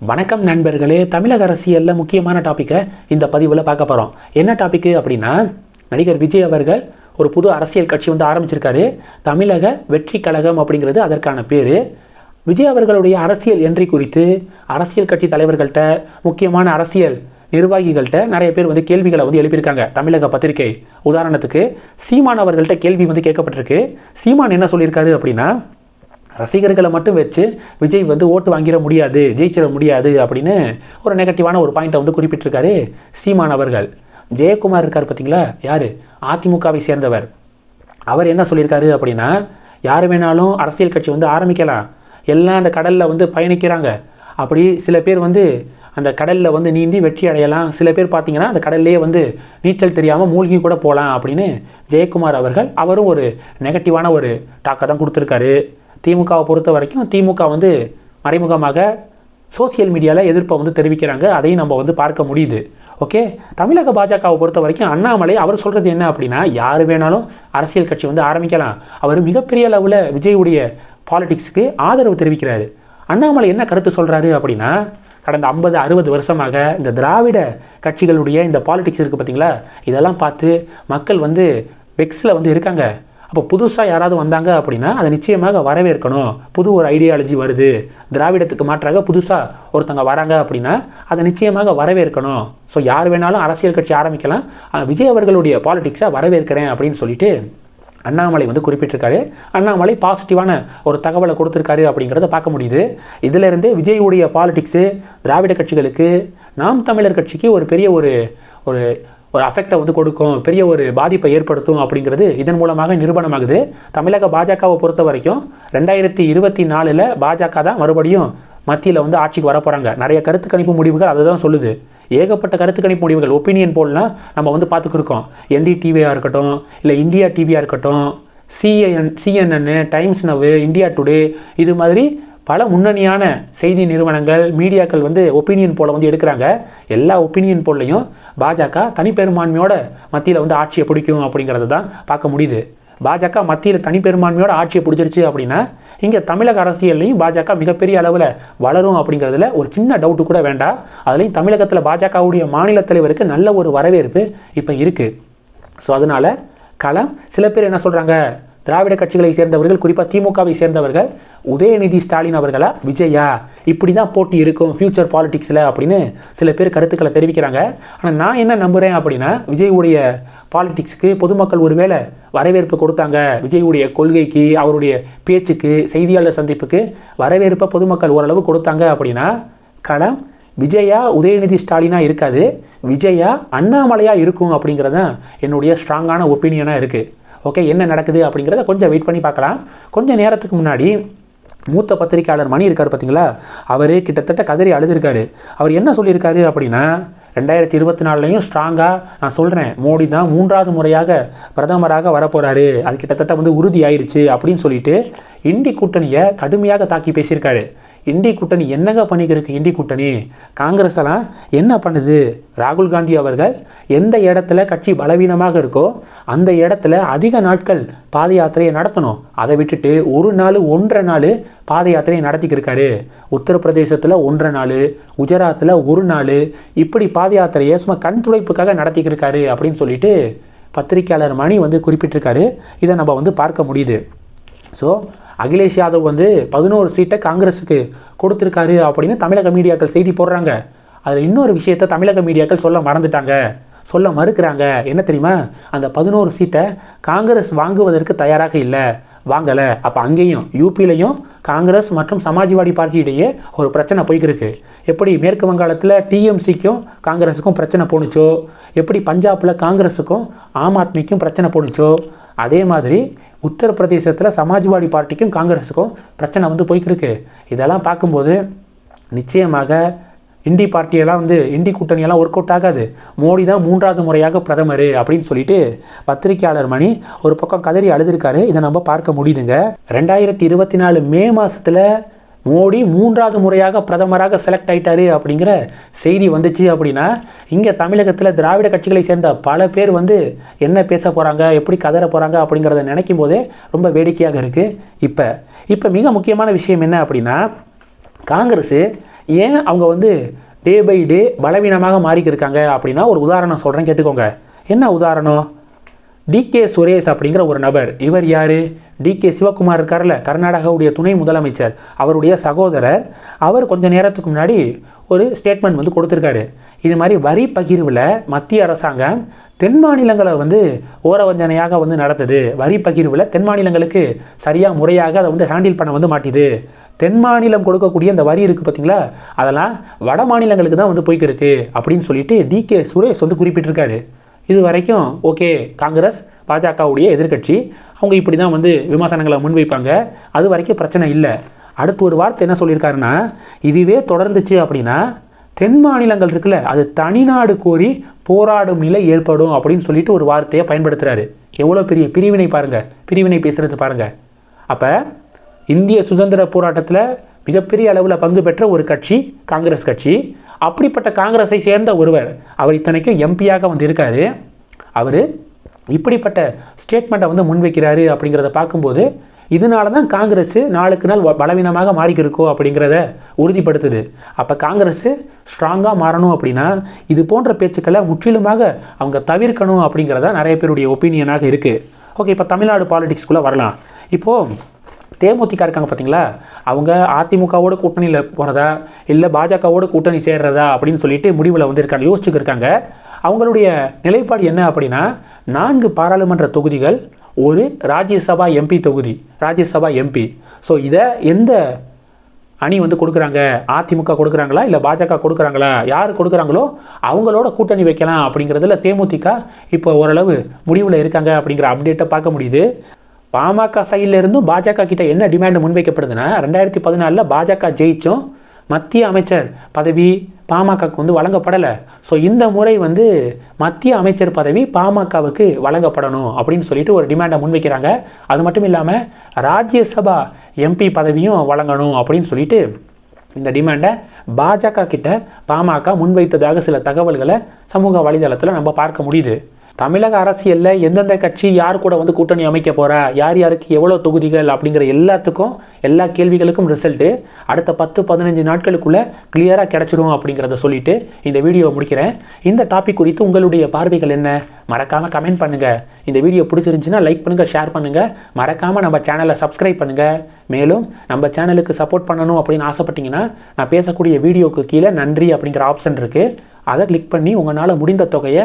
வணக்கம் நண்பர்களே தமிழக அரசியலில் முக்கியமான டாப்பிக்கை இந்த பதிவில் பார்க்க போகிறோம் என்ன டாப்பிக்கு அப்படின்னா நடிகர் விஜய் அவர்கள் ஒரு புது அரசியல் கட்சி வந்து ஆரம்பிச்சிருக்காரு. தமிழக வெற்றி கழகம் அப்படிங்கிறது அதற்கான பேர். விஜய் அவர்களுடைய அரசியல் என்ட்ரி குறித்து அரசியல் கட்சி தலைவர்கள்ட்ட முக்கியமான அரசியல் நிர்வாகிகள்கிட்ட நிறைய பேர் வந்து கேள்விகளை வந்து எழுப்பியிருக்காங்க தமிழக பத்திரிகை. உதாரணத்துக்கு சீமான் அவர்கள்ட்ட கேள்வி வந்து கேட்கப்பட்டிருக்கு. சீமான் என்ன சொல்லியிருக்காரு அப்படின்னா ரசிகர்களை மட்டும் வச்சு விஜய் வந்து ஓட்டு வாங்கிட முடியாது ஜெயிச்சிட முடியாது அப்படின்னு ஒரு நெகட்டிவான ஒரு பாயிண்ட்டை வந்து குறிப்பிட்டிருக்காரு சீமான் அவர்கள். ஜெயக்குமார் இருக்கார் பார்த்தீங்களா யார்? அதிமுகவை சேர்ந்தவர். அவர் என்ன சொல்லியிருக்காரு அப்படின்னா யார் வேணாலும் அரசியல் கட்சி வந்து ஆரம்பிக்கலாம். எல்லாம் அந்த கடலில் வந்து பயணிக்கிறாங்க. அப்படி சில பேர் வந்து அந்த கடலில் வந்து நீந்தி வெற்றி அடையலாம். சில பேர் பார்த்தீங்கன்னா அந்த கடல்லையே வந்து நீச்சல் தெரியாமல் மூழ்கி கூட போகலாம் அப்படின்னு ஜெயக்குமார் அவர்கள் அவரும் ஒரு நெகட்டிவான ஒரு டாக்கை தான் கொடுத்துருக்காரு. திமுகவை பொறுத்த வரைக்கும் திமுக வந்து மறைமுகமாக சோசியல் மீடியாவில் எதிர்ப்பை வந்து தெரிவிக்கிறாங்க. அதையும் நம்ம வந்து பார்க்க முடியுது. ஓகே தமிழக பாஜகவை பொறுத்த வரைக்கும் அண்ணாமலை அவர் சொல்கிறது என்ன அப்படின்னா யார் வேணாலும் அரசியல் கட்சி வந்து ஆரம்பிக்கலாம். அவர் மிகப்பெரிய அளவில் விஜயுடைய பாலிடிக்ஸுக்கு ஆதரவு தெரிவிக்கிறாரு. அண்ணாமலை என்ன கருத்து சொல்கிறாரு அப்படின்னா கடந்த ஐம்பது அறுபது வருஷமாக இந்த திராவிட கட்சிகளுடைய இந்த பாலிடிக்ஸ் இருக்குது பார்த்தீங்களா இதெல்லாம் பார்த்து மக்கள் வந்து வெக்ஸில் வந்து இருக்காங்க. அப்போ புதுசாக யாராவது வந்தாங்க அப்படின்னா அதை நிச்சயமாக வரவேற்கணும். புது ஒரு ஐடியாலஜி வருது. திராவிடத்துக்கு மாற்றாக புதுசாக ஒருத்தங்க வராங்க அப்படின்னா அதை நிச்சயமாக வரவேற்கணும். ஸோ யார் வேணாலும் அரசியல் கட்சி ஆரம்பிக்கலாம். விஜய் அவர்களுடைய பாலிடிக்ஸை வரவேற்கிறேன் அப்படின்னு சொல்லிட்டு அண்ணாமலை வந்து குறிப்பிட்டிருக்காரு. அண்ணாமலை பாசிட்டிவான ஒரு தகவலை கொடுத்துருக்காரு அப்படிங்கிறத பார்க்க முடியுது. இதிலிருந்து உடைய பாலிடிக்ஸு திராவிட கட்சிகளுக்கு நாம் தமிழர் கட்சிக்கு ஒரு பெரிய ஒரு ஒரு ஒரு அஃபெக்டை வந்து கொடுக்கும் பெரிய ஒரு பாதிப்பை ஏற்படுத்தும் அப்படிங்கிறது இதன் மூலமாக நிரூபணமாகுது. தமிழக பாஜகவை பொறுத்த வரைக்கும் ரெண்டாயிரத்தி இருபத்தி நாலில் பாஜக தான் மறுபடியும் மத்தியில் வந்து ஆட்சிக்கு வர போகிறாங்க நிறைய கருத்து கணிப்பு முடிவுகள் அதை தான் சொல்லுது. ஏகப்பட்ட கருத்து கணிப்பு முடிவுகள் ஒப்பீனியன் போல்லாம் நம்ம வந்து பார்த்துக்கிருக்கோம் என்டிடிவியாக இருக்கட்டும் இல்லை இந்தியா டிவியாக இருக்கட்டும் சிஎன் சிஎன்என்னு டைம்ஸ் நவ் இந்தியா டுடே இது மாதிரி பல முன்னணியான செய்தி நிறுவனங்கள் மீடியாக்கள் வந்து ஒப்பீனியன் போல வந்து எடுக்கிறாங்க. எல்லா ஒப்பீனியன் போல்லையும் பாஜக தனிப்பெரும்பான்மையோட மத்தியில் வந்து ஆட்சியை பிடிக்கும் அப்படிங்கிறது தான் பார்க்க முடியுது. பாஜக மத்தியில் தனிப்பெரும்பான்மையோட ஆட்சியை பிடிச்சிருச்சு அப்படின்னா இங்கே தமிழக அரசியல்லையும் பாஜக மிகப்பெரிய அளவில் வளரும் அப்படிங்கிறதுல ஒரு சின்ன டவுட்டு கூட வேண்டாம். அதுலேயும் தமிழகத்தில் பாஜகவுடைய மாநில தலைவருக்கு நல்ல ஒரு வரவேற்பு இப்போ இருக்குது ஸோ அதனால் களம் சில பேர் என்ன சொல்கிறாங்க திராவிட கட்சிகளை சேர்ந்தவர்கள் குறிப்பாக திமுகவை சேர்ந்தவர்கள் உதயநிதி ஸ்டாலின் அவர்களா? விஜயா? இப்படி தான் போட்டி இருக்கும் ஃப்யூச்சர் பாலிடிக்ஸில் அப்படின்னு சில பேர் கருத்துக்களை தெரிவிக்கிறாங்க. ஆனால் நான் என்ன நம்புகிறேன் அப்படின்னா விஜயுடைய பாலிட்டிக்ஸுக்கு பொதுமக்கள் ஒருவேளை வரவேற்பு கொடுத்தாங்க. விஜயுடைய கொள்கைக்கு அவருடைய பேச்சுக்கு செய்தியாளர் சந்திப்புக்கு வரவேற்பை பொதுமக்கள் ஓரளவு கொடுத்தாங்க அப்படின்னா களம் விஜயா உதயநிதி ஸ்டாலினாக இருக்காது. விஜயா அண்ணாமலையாக இருக்கும் அப்படிங்கிறது தான் என்னுடைய ஸ்ட்ராங்கான ஒப்பீனியனாக இருக்குது ஓகே என்ன நடக்குது அப்படிங்கிறத கொஞ்சம் வெயிட் பண்ணி பார்க்கலாம். கொஞ்சம் நேரத்துக்கு முன்னாடி மூத்த பத்திரிக்கையாளர் மணி இருக்கார் பார்த்தீங்களா அவர் கிட்டத்தட்ட கதறி அழுதுருக்காரு. அவர் என்ன சொல்லியிருக்காரு அப்படின்னா ரெண்டாயிரத்தி இருபத்தி நாலுலையும் ஸ்ட்ராங்காக நான் சொல்கிறேன் மோடி தான் மூன்றாவது முறையாக பிரதமராக வரப்போகிறாரு அது கிட்டத்தட்ட வந்து உறுதி ஆயிருச்சு அப்படின்னு சொல்லிட்டு இண்டி கூட்டணியை கடுமையாக தாக்கி பேசியிருக்காரு. இண்டி கூட்டணி என்னங்க பண்ணிக்கிறதுக்கு இண்டி கூட்டணி? காங்கிரஸ் எல்லாம் என்ன பண்ணுது? ராகுல் காந்தி அவர்கள் எந்த இடத்துல கட்சி பலவீனமாக இருக்கோ அந்த இடத்துல அதிக நாட்கள் பாத யாத்திரையை நடத்தணும். அதை விட்டுட்டு ஒரு நாள் ஒன்றரை நாள் பாத யாத்திரையை நடத்திக்கிருக்காரு. உத்தரப்பிரதேசத்தில் ஒன்றரை நாள் குஜராத்தில் ஒரு நாள் இப்படி பாத யாத்திரையை சும்மா கண் துடைப்புக்காக நடத்திக்கிருக்காரு அப்படின்னு சொல்லிட்டு பத்திரிக்கையாளர் மணி வந்து குறிப்பிட்டிருக்காரு. இதை நம்ம வந்து பார்க்க முடியுது. ஸோ அகிலேஷ் யாதவ் வந்து பதினோரு சீட்டை காங்கிரஸுக்கு கொடுத்துருக்காரு அப்படின்னு தமிழக மீடியாக்கள் செய்தி போடுறாங்க. அதில் இன்னொரு விஷயத்தை தமிழக மீடியாக்கள் சொல்ல மறந்துட்டாங்க. சொல்ல மறுக்கிறாங்க. என்ன தெரியுமா? அந்த பதினோரு சீட்டை காங்கிரஸ் வாங்குவதற்கு தயாராக இல்லை. வாங்கலை. அப்போ அங்கேயும் யூபிலையும் காங்கிரஸ் மற்றும் சமாஜ்வாடி பார்ட்டியிடையே ஒரு பிரச்சனை போய்க்கிருக்கு எப்படி மேற்கு வங்காளத்தில் டிஎம்சிக்கும் காங்கிரஸுக்கும் பிரச்சனை போணுச்சோ? எப்படி பஞ்சாபில் காங்கிரஸுக்கும் ஆம் ஆத்மிக்கும் பிரச்சனை போணுச்சோ? அதே மாதிரி உத்தரப்பிரதேசத்தில் சமாஜ்வாடி பார்ட்டிக்கும் காங்கிரஸுக்கும் பிரச்சனை வந்து போய்க்கிருக்கு. இதெல்லாம் பார்க்கும்போது நிச்சயமாக இண்டி பார்ட்டியெல்லாம் வந்து இண்டி கூட்டணியெல்லாம் ஒர்க் அவுட் ஆகாது. மோடி தான் மூன்றாவது முறையாக பிரதமர் அப்படின்னு சொல்லிட்டு பத்திரிக்கையாளர் மணி ஒரு பக்கம் கதறி அழுதுருக்காரு. இதை நம்ம பார்க்க முடியுதுங்க. ரெண்டாயிரத்தி இருபத்தி நாலு மே மாதத்தில் மோடி மூன்றாவது முறையாக பிரதமராக செலக்ட் ஆயிட்டாரு அப்படிங்கிற செய்தி வந்துச்சு அப்படின்னா இங்கே தமிழகத்தில் திராவிட கட்சிகளை சேர்ந்த பல பேர் வந்து என்ன பேச போகிறாங்க எப்படி கதற போகிறாங்க அப்படிங்கிறத நினைக்கும் போதே ரொம்ப வேடிக்கையாக இருக்குது இப்போ இப்போ மிக முக்கியமான விஷயம் என்ன அப்படின்னா காங்கிரஸ் ஏன் அவங்க வந்து டே பை டே பலவீனமாக மாறிக்கிருக்காங்க அப்படின்னா ஒரு உதாரணம் சொல்கிறேன் கேட்டுக்கோங்க. என்ன உதாரணம்? டிகே சுரேஷ் அப்படிங்கிற ஒரு நபர். இவர் யார்? டிகே சிவகுமார் இருக்கார்ல கர்நாடகாவுடைய துணை முதலமைச்சர் அவருடைய சகோதரர் அவர் கொஞ்ச நேரத்துக்கு முன்னாடி ஒரு ஸ்டேட்மெண்ட் வந்து கொடுத்துருக்காரு. இது மாதிரி வரி பகிர்வில் மத்திய அரசாங்கம் தென் மாநிலங்களை வந்து ஓரவஞ்சனையாக வந்து நடத்துது. வரி பகிர்வில் தென் மாநிலங்களுக்கு சரியாக முறையாக அதை வந்து ஹேண்டில் பண்ண வந்து மாட்டிது. தென் மாநிலம் கொடுக்கக்கூடிய இந்த வரி இருக்குது பார்த்தீங்களா அதெல்லாம் வட மாநிலங்களுக்கு தான் வந்து போய்க்கிருக்கு அப்படின்னு சொல்லிட்டு டிகே சுரேஷ் வந்து குறிப்பிட்டிருக்காரு. இது வரைக்கும் ஓகே காங்கிரஸ் பாஜகவுடைய எதிர்க்கட்சி அவங்க இப்படி தான் வந்து விமர்சனங்களை முன்வைப்பாங்க. அது வரைக்கும் பிரச்சனை இல்லை. அடுத்து ஒரு வார்த்தை என்ன சொல்லியிருக்காருன்னா இதுவே தொடர்ந்துச்சு அப்படின்னா தென் மாநிலங்கள் இருக்குல்ல அது தனிநாடு கோரி போராடும் நிலை ஏற்படும் அப்படின்னு சொல்லிட்டு ஒரு வார்த்தையை பயன்படுத்துகிறாரு எவ்வளோ பெரிய பிரிவினை பாருங்கள் பிரிவினை பேசுகிறது பாருங்கள் அப்போ இந்திய சுதந்திர போராட்டத்தில் மிகப்பெரிய அளவில் பங்கு பெற்ற ஒரு கட்சி காங்கிரஸ் கட்சி. அப்படிப்பட்ட காங்கிரஸை சேர்ந்த ஒருவர் அவர் இத்தனைக்கும் எம்பியாக வந்து இருக்காரு அவர் இப்படிப்பட்ட ஸ்டேட்மெண்ட்டை வந்து முன்வைக்கிறாரு அப்படிங்கிறத பார்க்கும்போது இதனால தான் காங்கிரஸ் நாளுக்கு நாள் வ- பலவீனமாக மாறிக்கிருக்கோ அப்படிங்கிறத உறுதிப்படுத்துது. அப்போ காங்கிரஸ் ஸ்ட்ராங்காக மாறணும் அப்படின்னா இது போன்ற பேச்சுக்களை முற்றிலுமாக அவங்க தவிர்க்கணும் அப்படிங்கிறதா நிறைய பேருடைய ஒப்பீனியனாக இருக்குது ஓகே இப்போ தமிழ்நாடு பாலிடிக்ஸ்குள்ளே வரலாம். இப்போது தேமுதிக இருக்காங்க பார்த்தீங்களா அவங்க அதிமுகவோட கூட்டணியில் போகிறதா இல்லை பாஜகவோட கூட்டணி சேர்றதா அப்படின்னு சொல்லிட்டு முடிவில் வந்து இருக்காங்க யோசிச்சுக்கு இருக்காங்க அவங்களுடைய நிலைப்பாடு என்ன அப்படின்னா நான்கு பாராளுமன்ற தொகுதிகள் ஒரு ராஜ்யசபா எம்பி தொகுதி ராஜ்யசபா எம்பி ஸோ இதை எந்த அணி வந்து கொடுக்குறாங்க? அதிமுக கொடுக்குறாங்களா? இல்லை பாஜக கொடுக்குறாங்களா? யார் கொடுக்குறாங்களோ அவங்களோட கூட்டணி வைக்கலாம் அப்படிங்கிறதுல தேமுதிக இப்போ ஓரளவு முடிவில் இருக்காங்க அப்படிங்கிற அப்டேட்டை பார்க்க முடியுது. பாமக சைடில் இருந்தும் பாஜக கிட்ட என்ன டிமாண்ட் முன்வைக்கப்படுதுன்னா ரெண்டாயிரத்தி பதினாலில் பாஜக ஜெயிச்சும் மத்திய அமைச்சர் பதவி பாமகக்கு வந்து வழங்கப்படலை. ஸோ இந்த முறை வந்து மத்திய அமைச்சர் பதவி பாமகவுக்கு வழங்கப்படணும் அப்படின்னு சொல்லிட்டு ஒரு டிமாண்டை முன்வைக்கிறாங்க. அது மட்டும் இல்லாமல் ராஜ்யசபா எம்பி பதவியும் வழங்கணும் அப்படின்னு சொல்லிட்டு இந்த டிமாண்டை பாஜக கிட்ட பாமக முன்வைத்ததாக சில தகவல்களை சமூக வலைதளத்தில் நம்ம பார்க்க முடியுது. தமிழக அரசியலில் எந்தெந்த கட்சி யார் கூட வந்து கூட்டணி அமைக்க போறா யார் யாருக்கு எவ்வளோ தொகுதிகள் அப்படிங்கிற எல்லாத்துக்கும் எல்லா கேள்விகளுக்கும் ரிசல்ட்டு அடுத்த பத்து பதினஞ்சு நாட்களுக்குள்ளே கிளியராக கிடச்சிடும் அப்படிங்கிறத சொல்லிட்டு இந்த வீடியோவை முடிக்கிறேன். இந்த டாபிக் குறித்து உங்களுடைய பார்வைகள் என்ன? மறக்காமல் கமெண்ட் பண்ணுங்கள் இந்த வீடியோ பிடிச்சிருந்துச்சுன்னா லைக் பண்ணுங்கள் ஷேர் பண்ணுங்கள் மறக்காமல் நம்ம சேனலை சப்ஸ்கிரைப் பண்ணுங்கள் மேலும் நம்ம சேனலுக்கு சப்போர்ட் பண்ணணும் அப்படின்னு ஆசைப்பட்டீங்கன்னா நான் பேசக்கூடிய வீடியோக்கு கீழே நன்றி அப்படிங்கிற ஆப்ஷன் இருக்குது அதை கிளிக் பண்ணி உங்களால் முடிந்த தொகையை